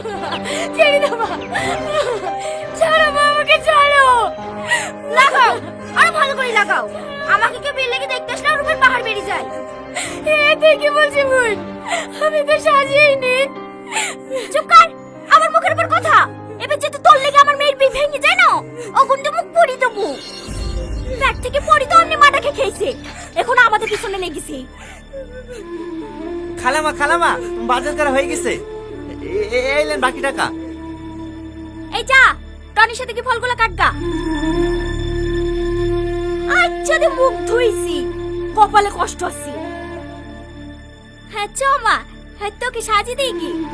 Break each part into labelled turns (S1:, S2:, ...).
S1: ছেড়ে দাও ছাড়ো মা, আমাকে ছাড়ো। লাগাও, আরও ভালো করে লাগাও। আমাকে কেউ বিল লেগে দেখতে আসলে ওর উপর পাহাড় বেরিয়ে যায়। এ থেকে বলছি বোন আমি তো সাজিয়েই চুপ কর, আমার মুখের উপর কথা। এবার যেতে তোর লেগে আমার মেয়ের বিল ভেঙে যায় না, ওগুন তো মুখ পড়ি দেবো। ব্যাগ থেকে পড়ি তো অন্য মাটাকে খেয়েছে। এখন আমাদের পিছনে লেগেছে।
S2: খালামা খালামা, বাজার করা হয়ে গেছে। এ- এ- এইলেন বাকি টাকা।
S1: এই যা টনির সাথে কি ফলগুলো কাটগা? আচ্ছা দে মুখ ধুইছি। কপালে কষ্ট আছি। হ্যাঁ চমা হ্যাঁ তোকে সাজি দিই কি?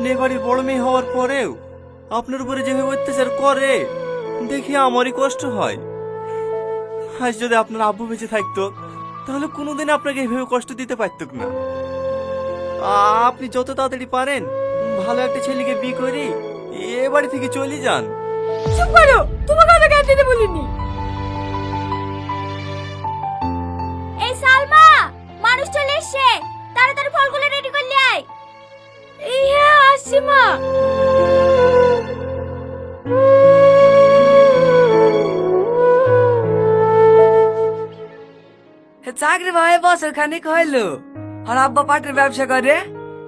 S2: আপনি এ বাড়ির বড় মেয়ে হওয়ার পরেও আপনার উপরে যেভাবে অত্যাচার করে, দেখে আমারই কষ্ট হয়। আজ যদি আপনার আব্বু বেঁচে থাকতো, তাহলে কোনোদিন আপনাকে এভাবে কষ্ট দিতে পারতুক না। আপনি যত তাড়াতাড়ি পারেন, ভালো একটা ছেলেকে বিয়ে করে এ বাড়ি থেকে চলে যান।
S1: চুপ করো! বলিনি? এই সালমা, মানুষ চলে তাড়াতাড়ি ফলগুলো আসছি মা
S3: চাকরি ভাই বছর খানিক হইল। আর আব্বা পাটের ব্যবসা করে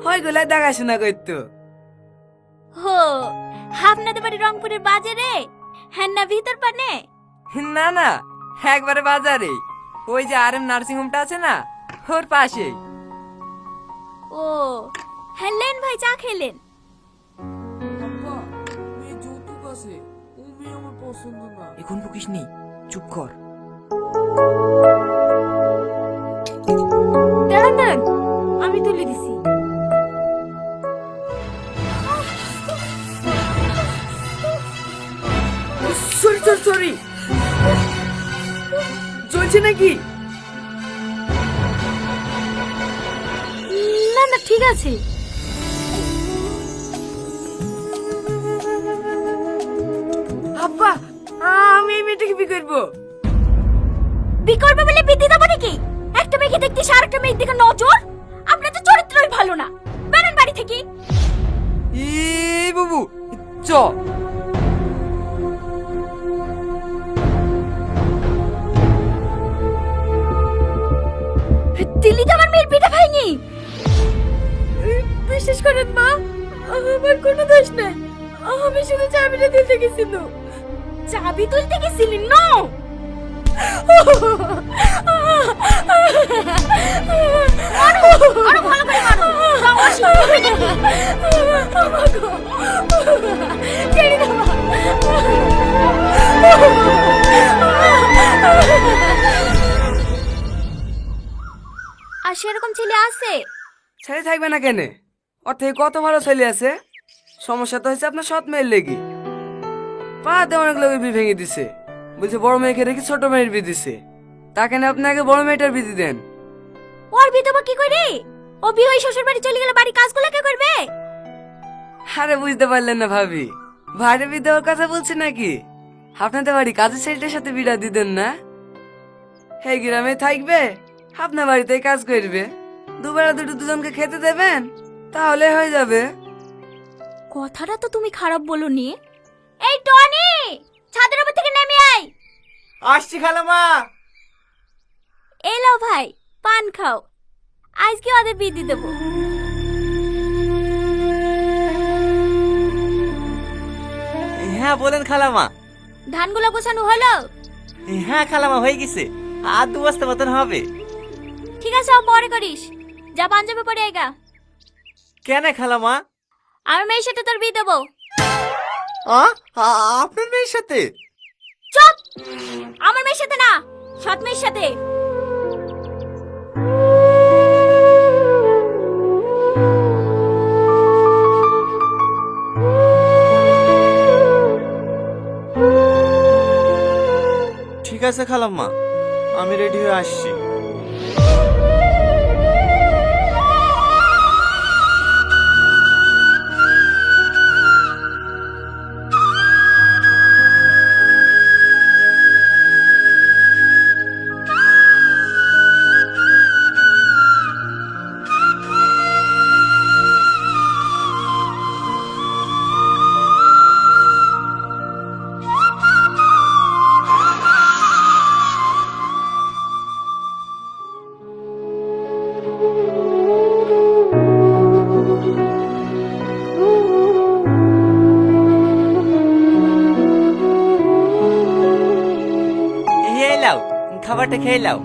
S3: হয়গুলা দেখাশোনা করতো।
S1: হো আপনাদের বাড়ি রংপুরের বাজারে? হ্যাঁ না ভিতর পানে?
S3: না না একবারে বাজারে। ওই যে আর এম নার্সিং হোমটা আছে না ওর পাশেই।
S1: ও হ্যাঁ লেন ভাই চা খেলেন।
S3: এখন বকিস নি চুপ কর।
S1: দাঁড়ান দাঁড়ান। আমি তুলে দিছি।
S3: সরি সরি সরি চলছে নাকি?
S1: না না ঠিক আছে।
S3: করব?
S1: বি করবে বলে বিদ্যে দেবো নাকি? একটা মেয়েকে দেখতে আর একটা মেয়ের দিকে নজর? আপনার তো চরিত্রই ভালো না। বেরেন বাড়ি থেকে।
S3: এই বাবু চ।
S1: দিল্লি তো আমার মেয়ের পিঠা খাইনি বিশ্বাস করেন মা আমার কোনো দোষ নাই। আমি শুধু চাবিটা দিতে গেছিল। চাবি তুলতে গেছিলি? নো আরও সেরকম ছেলে আছে?
S3: ছেলে থাকবে না কেন? ওর থেকে কত ভালো ছেলে আছে? সমস্যা তো হয়েছে আপনার সৎ মেয়ের লেগে। পাতে অনেক লোকের বিয়ে ভেঙে দিছে। বলছে বড় মেয়েকে রেখে ছোট মেয়ের বিয়ে দিছে। তাকে না আপনাকে বড় মেয়েটার বিয়ে দেন।
S1: ওর বিধবা কি করে? ও বিয়ে হয়ে শ্বশুর বাড়ি চলে গেলে বাড়ি কাজগুলো কে করবে?
S3: আরে বুঝতে পারলেন না ভাবি। ভাইরে বিয়ে দেওয়ার কথা বলছে নাকি? আপনাদের বাড়ি কাজের ছেলেটার সাথে বিড়া দিতেন না? এই গ্রামে থাকবে আপনার বাড়িতে কাজ করবে। দুবেলা দুটো দুজনকে খেতে দেবেন তাহলে হয়ে যাবে।
S1: কথাটা তো তুমি খারাপ বলনি। এই টনি ছাদের উপর থেকে নেমে আয়।
S2: আসছি খালামা
S1: এলো ভাই পান খাও। আজকে ওদের বিয়ে দিয়ে দেবো।
S2: হ্যাঁ বলেন খালামা
S1: ধানগুলো গোছানো হলো?
S2: হ্যাঁ খালামা হয়ে গেছে। আর দু বস্তা মতন হবে।
S1: ঠিক আছে ও পরে করিস। যা পাঞ্জাবে পরে আইগা
S2: কেন খালামা
S1: আমার মেয়ের সাথে তোর বিয়ে দেবো।
S2: আপনার মেয়ের সাথে?
S1: চুপ! আমার মেয়ের সাথে না সৎ মেয়ের সাথে।
S2: ঠিক আছে খালাম্মা। আমি রেডি হয়ে আসছি। খাবারটা খেয়ে নাও।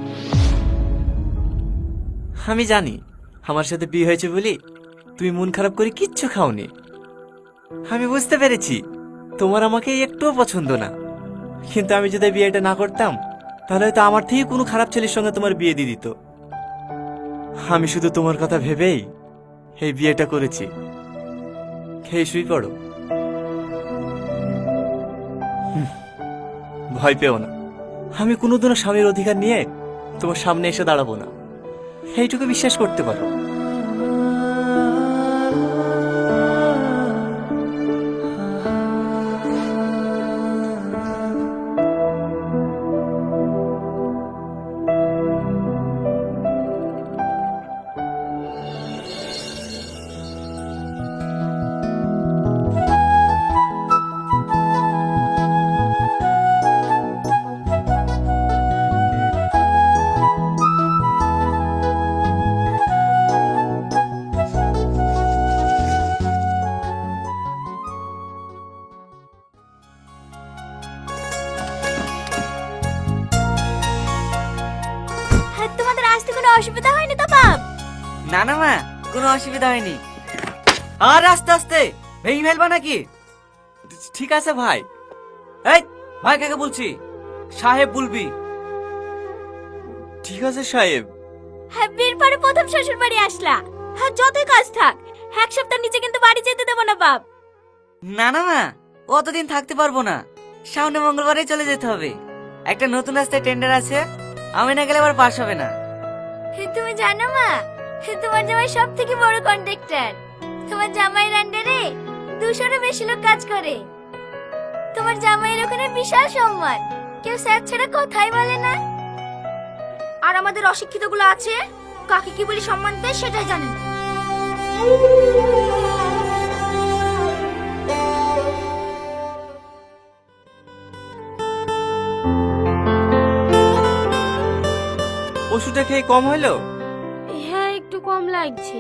S2: আমি জানি, আমার সাথে বিয়ে হয়েছে বলি তুমি মন খারাপ করে কিচ্ছু খাওনি। আমি বুঝতে পেরেছি, তোমার আমাকে একটুও পছন্দ না। কিন্তু আমি যদি বিয়েটা না করতাম, তাহলে হয়তো আমার থেকে কোনো খারাপ ছেলের সঙ্গে তোমার বিয়ে দিয়ে দিত। আমি শুধু তোমার কথা ভেবেই এই বিয়েটা করেছি। খেয়ে শুই পড়ো। ভয় পেও না। আমি কোনোদিনও স্বামীর অধিকার নিয়ে তোমার সামনে এসে দাঁড়াবো না। এইটুকু বিশ্বাস করতে পারো।
S4: না না মা কোনো অসুবিধা হয়নি। আর আস্তে আস্তে ভেঙে ফেলবা নাকি?
S2: ঠিক আছে ভাই।
S4: এই ভাই কাকে বলছি? সাহেব বলবি।
S2: ঠিক আছে সাহেব।
S1: হ্যাঁ পরে প্রথম শ্বশুর বাড়ি আসলা। হ্যাঁ যতই কাজ থাক এক সপ্তাহ নিচে কিন্তু বাড়ি যেতে দেবো না বাপ।
S4: না না মা অতদিন থাকতে পারব না। সামনে মঙ্গলবারে চলে যেতে হবে। একটা নতুন রাস্তায় টেন্ডার আছে আমি না গেলে আবার পাস হবে না।
S1: তুমি জানো মা তোমার জামাই সব থেকে বড় কন্ট্রাক্টর তোমার জামাইয়ের আন্ডারে দুশোরও বেশি লোক কাজ করে। তোমার জামাইয়ের ওখানে বিশাল সম্মান। কেউ স্যার ছাড়া কথাই বলে না। আর আমাদের অশিক্ষিতগুলো আছে কাকে কি বলি সম্মান দেয় সেটাই জানে না
S2: ওষুধটা খেয়ে কম হলো?
S1: কম লাগছে।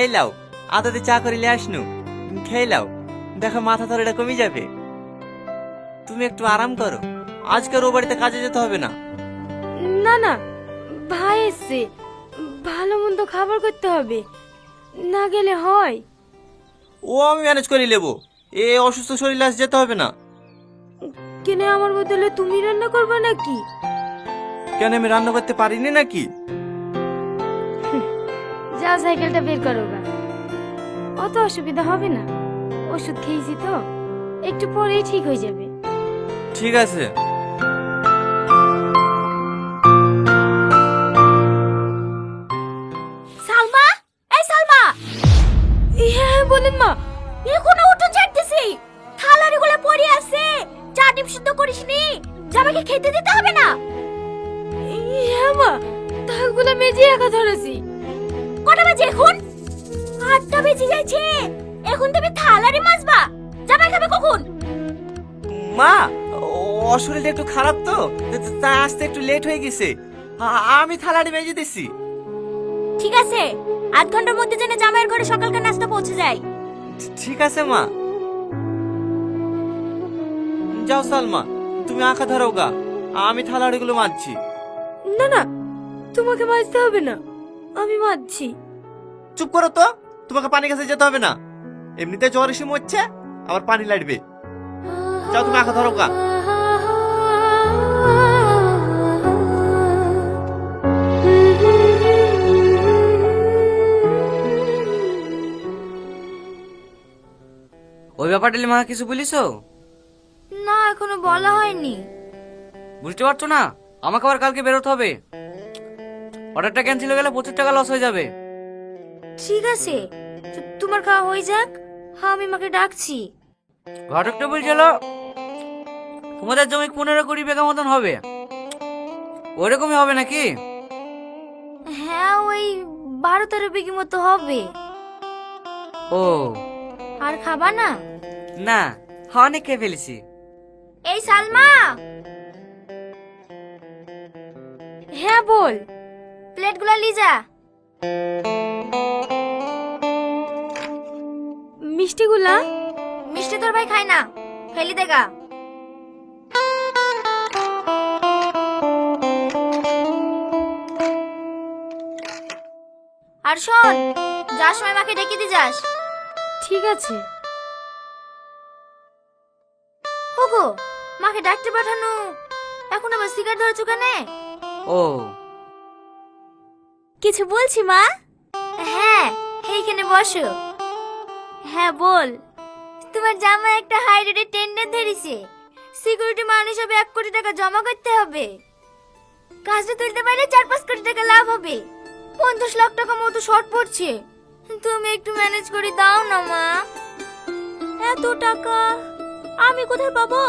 S2: এই লাও আদাতে চা করে করিলে আসনু। খেয়ে লাও দেখো মাথা ধরে এটা কমে যাবে। তুমি একটু আরাম করো আজকের ও বাড়িতে কাজে যেতে হবে না।
S5: না না ভাই এসছে। ভালো মন্দ খাবার করতে হবে। না গেলে হয়।
S2: ও আমি ম্যানেজ করে নেব। এ অসুস্থ শরীর আজ যেতে হবে না।
S5: কিনে আমার বদলে তুমি রান্না করবে নাকি?
S2: কেন আমি রান্না করতে পারিনি নাকি?
S5: যা সাইকেলটা বের করো গা। অত অসুবিধা হবে না। ওষুধ খেয়েছি তো একটু পরেই ঠিক হয়ে যাবে।
S2: ঠিক আছে।
S1: সালমা? এই সালমা!
S5: হ্যাঁ বলেন মা।
S1: এখনও উঠো ছাড়তেছি। থালারি গুলো পড়ে আছে। চা ডিম সিদ্ধ করিসনি খেতে দিতে হবে না।
S5: হ্যাঁ মা তাকগুলো মেজে একা ধরেছি।
S1: বাজে এখন আটটা বেজে যাচ্ছে। এখন তুমি থালারি মাজবা। জামাই খাবে কখন?
S2: মা ও শরীরটা একটু খারাপ তো তা- তা আসতে একটু লেট হয়ে গেছে। আমি থালাটি মেজে দিছি।
S1: ঠিক আছে। আধ ঘণ্টার মধ্যে যেন জামাইয়ের ঘরে সকালকার নাস্তা পৌঁছে যায়।
S2: ঠিক আছে মা। যাও সালমা তুমি আঁকা ধরো গা। আমি থালাড়িগুলো মারছি
S5: না না তোমাকে মাজতে হবে না। আমি মাজছি।
S2: চুপ করো তো তোমাকে পানি কাছে যেতে হবে না। এমনিতে জ্বর এসে মরছে আবার পানি লাগবে। যাও তুমি আঁকা ধরো গা।
S4: ওই ব্যাপারটা মা কিছু বলিস?
S1: না এখনও বলা হয়নি।
S4: বুঝতে পারছ না? আমাকে আবার কালকে বেরোতে হবে। অর্ডারটা ক্যান্সেল হয়ে গেলে প্রচুর টাকা লস হয়ে যাবে।
S1: ঠিক আছে। তোমার খাওয়া হয়ে যাক। হ্যাঁ আমি মাকে ডাকছি।
S4: ঘটকটা বলছিল তোমাদের জমি পনেরো কুড়ি বিঘা মতন হবে। ওরকমই হবে নাকি?
S1: হ্যাঁ ওই বারো তেরো বিঘি মতো হবে।
S4: ও।
S1: আর খাবা না?
S4: না অনেক খেয়ে ফেলেছি।
S1: এই সালমা!
S5: হ্যাঁ বল।
S1: প্লেটগুলো লিজা
S5: মিষ্টিগুলা?
S1: মিষ্টি তোর ভাই খায় না। ফেলি দেগা আর শোন যার সময় মাকে ডেকে দি যাস।
S5: ঠিক আছে।
S1: ওগো মাকে ডাকতে পাঠানো। এখন আবার সিগার ধরেছো কেনে?
S4: ও
S1: কিছু বলছি মা? হ্যাঁ এইখানে বসো। হ্যাঁ বল। তোমার জামা একটা হাই টেন্ডার ধরেছে। সিকিউরিটি মান হিসাবে এক কোটি টাকা জমা করতে হবে। কাজটা তুলতে পারলে চার পাঁচ কোটি টাকা লাভ হবে। পঞ্চাশ লাখ টাকা মতো শর্ট পড়ছে। তুমি একটু ম্যানেজ করে দাও না মা। এত টাকা? আমি কোথায় পাবো?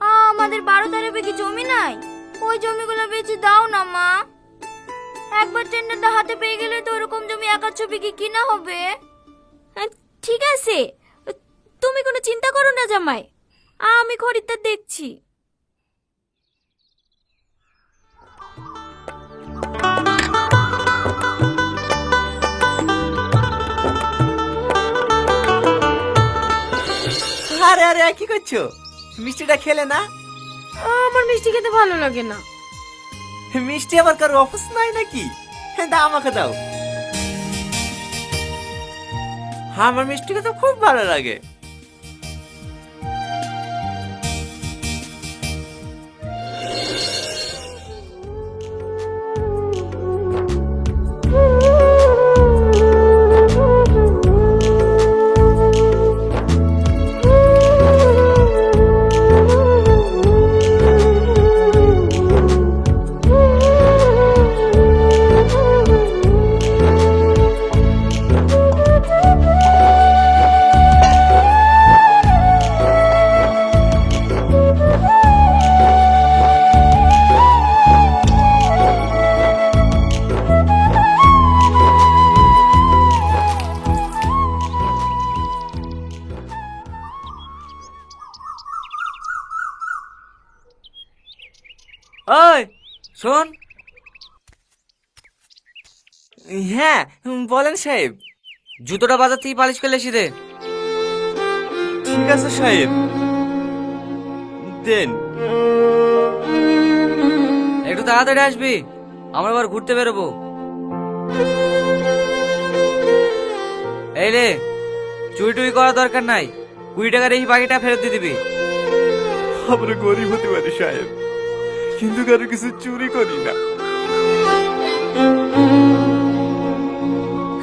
S1: আমাদের বারো তেরো বিঘি জমি নাই? ওই জমিগুলো বেচে দাও না মা। একবার টেন্ডারটা হাতে পেয়ে গেলে তো ওরকম জমি এক ছবি কি কিনা হবে? ঠিক আছে। তুমি কোনো চিন্তা করো না জামাই। আমি খরিদ্দার দেখছি।
S2: আরে আরে কি করছ? মিষ্টিটা খেলে না?
S5: আমার মিষ্টি খেতে ভালো লাগে না।
S2: মিষ্টি আবার কারও অফিস নাই নাকি? দা আমাকে দাও। আমার মিষ্টি খেতে খুব ভালো লাগে।
S4: শোন।
S2: হ্যাঁ বলেন সাহেব।
S4: জুতোটা বাজার থেকে পালিশ করলে এসে দে
S2: ঠিক আছে সাহেব। দেন।
S4: একটু তাড়াতাড়ি আসবি আমরা আবার ঘুরতে বেরোবো। এই রে চুরি টুরি করার দরকার নাই। কুড়ি টাকার এই বাকিটা ফেরত দিয়ে দিবি।
S2: আমরা গরিব হতে পারি সাহেব। কিন্তু কারও কিছু চুরি করি না।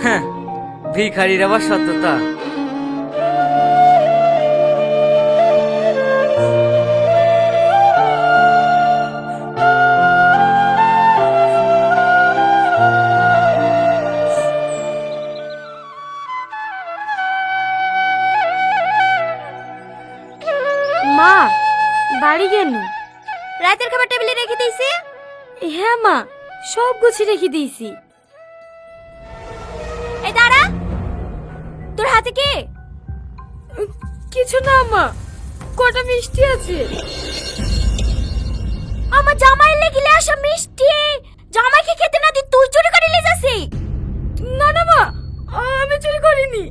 S4: হ্যাঁ ভিখারির আবার সত্যতা।
S1: রেখে দিয়েছি। এই দাঁড়া। তোর হাতে কি?
S5: কিছু না মা। কটা মিষ্টি আছে?
S1: আমার জামাই লেগিলে আসা মিষ্টি। জামাইকে খেতে না দি তুই চুরি করে নিয়ে যাসি?
S5: না না মা। আমি চুরি করিনি।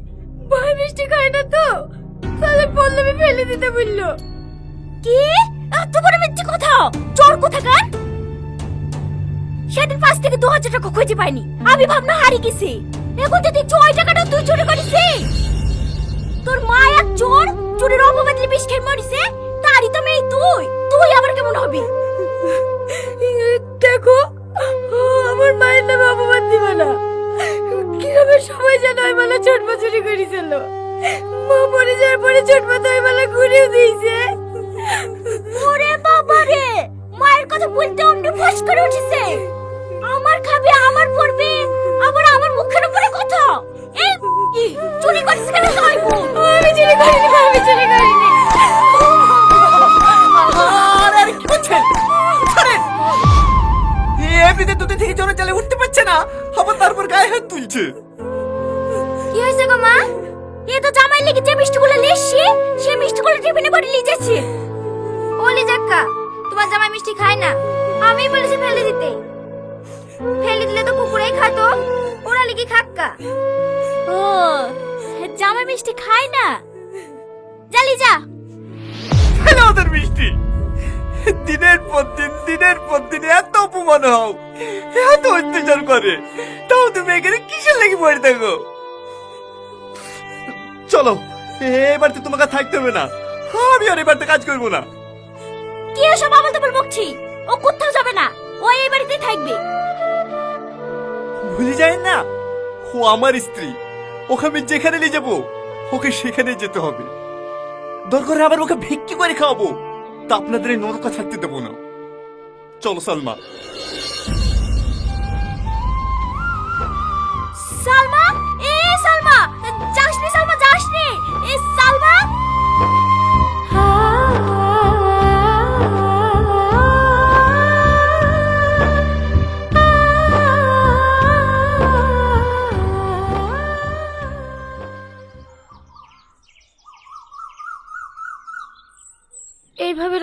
S5: ভাই মিষ্টি খায় না তো। তাহলে পল্লবী ফেলে দিতে বলল।
S1: কি? এত বড় মিথ্যে কথা। চোর কোথাকার? সেদিন পাঁচ থেকে দু হাজার টাকা খুঁজে পাইনি। আমি ভাবনা হারি গেছি। এখন যদি ছয় টাকাটা তুই চুরি করিস তোর মা এক চোর চুরির অপবাদে বিষ খেয়ে মরিছে তারই তো মেয়ে তুই। তুই আবার কেমন হবি?
S5: দেখো আমার মায়ের নামে অপমান দিবে না। কীভাবে সবাই যেন ওই বেলা ছোট চুরি করেছিল? মা মরে যাওয়ার পরে ছোট তো ওই বেলা ঘুরিয়ে দিয়েছে।
S1: ওরে বাবা রে মায়ের কথা বলতে অমনি ফস করে উঠেছে। আমার খাবে আমার পড়বে। আবার আমার মুখের উপরে কথা। এই চুরি করছিস কেন তুই
S5: আমি চুরি করিনি আমি চুরি করিনি।
S2: আরে আরে কি করছেন ছাড়েন এমনিতে দুটো থেকে জোরে চালে উঠতে পারছে না। আবার তারপর গায়ে হাত তুলছে।
S1: কি হয়েছে গো মা? এ তো জামাই লেগে যে মিষ্টিগুলো লিসছি সে মিষ্টিগুলো টিফিনে করে নিয়ে যাচ্ছে। ওলি জাক্কা তোমার জামাই মিষ্টি খায় না। আমি বলেছি ফেলে দিতে। ফেলে দিলে তো কুকুরেই খাতো। ওরা লিখি খাক্কা। ও জামাই মিষ্টি খায় না। জালি যা।
S2: ফেলে ওদের মিষ্টি। দিনের পর দিন দিনের পর দিন এত অপমান হও এত অত্যাচার করে। তাও তুমি এখানে কিসের লেগে পড়ে থাকো? চলো এবার তো তোমাকে থাকতে হবে না। আমি আর এবার তো কাজ করব না।
S1: কি এসব তাবল বকছি ও কোথাও যাবে না। ও এই বাড়িতেই থাকবে।
S2: ভুলে যায় না? ও আমার স্ত্রী। ওকে আমি যেখানে নিয়ে যাব ওকে সেখানে যেতে হবে। দরকার আবার ওকে ভিক্ষি করে খাওয়াবো। তা আপনাদের এই নরকা থাকতে দেবো না। চলো সালমা।
S1: সালমা? এ সালমা! যাসনি সালমা যাসনি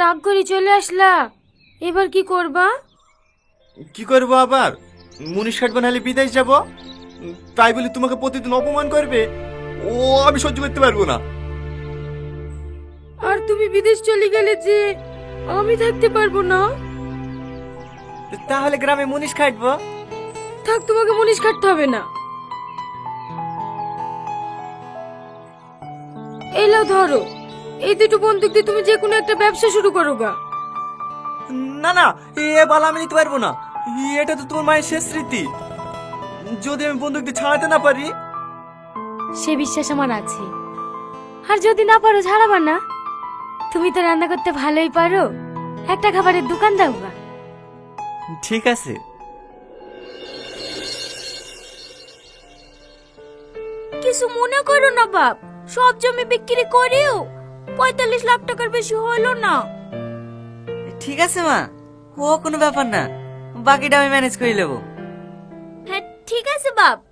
S5: রাগ করে চলে আসলা। এবার কি করবা?
S2: কি করব আবার? মুনিশ কাটবো নাহলে বিদেশ যাব? তাই বলে তোমাকে প্রতিদিন অপমান করবে? ও আমি সহ্য করতে পারব না।
S5: আর তুমি বিদেশ চলে গেলে যে আমি থাকতে পারব না?
S2: তাহলে গ্রামে মুনিশ কাটবো
S5: থাক তোমাকে মুনিশ কাটতে হবে না। এলাও ধরো। এই দুটো বন্দুক দিয়ে তুমি যে কোনো একটা ব্যবসা শুরু করো গা
S2: না না এ বালা আমি নিতে পারব না। এটা তো তোমার মায়ের শেষ স্মৃতি। যদি আমি বন্দুকটি ছাড়াতে না পারি?
S5: সে বিশ্বাস আমার আছে। আর যদি না পারো ছাড়াবা না। তুমি তো রান্না করতে ভালোই পারো। একটা খাবারের দোকান দাও গা
S2: ঠিক আছে।
S1: কিছু মনে করো না বাপ। সব জমি বিক্রি করিও পঁয়তাল্লিশ লাখ টাকার বেশি হইল না।
S4: ঠিক আছে মা ও কোনো ব্যাপার না। বাকিটা আমি ম্যানেজ করে নেব।
S1: হ্যাঁ ঠিক আছে বাপ।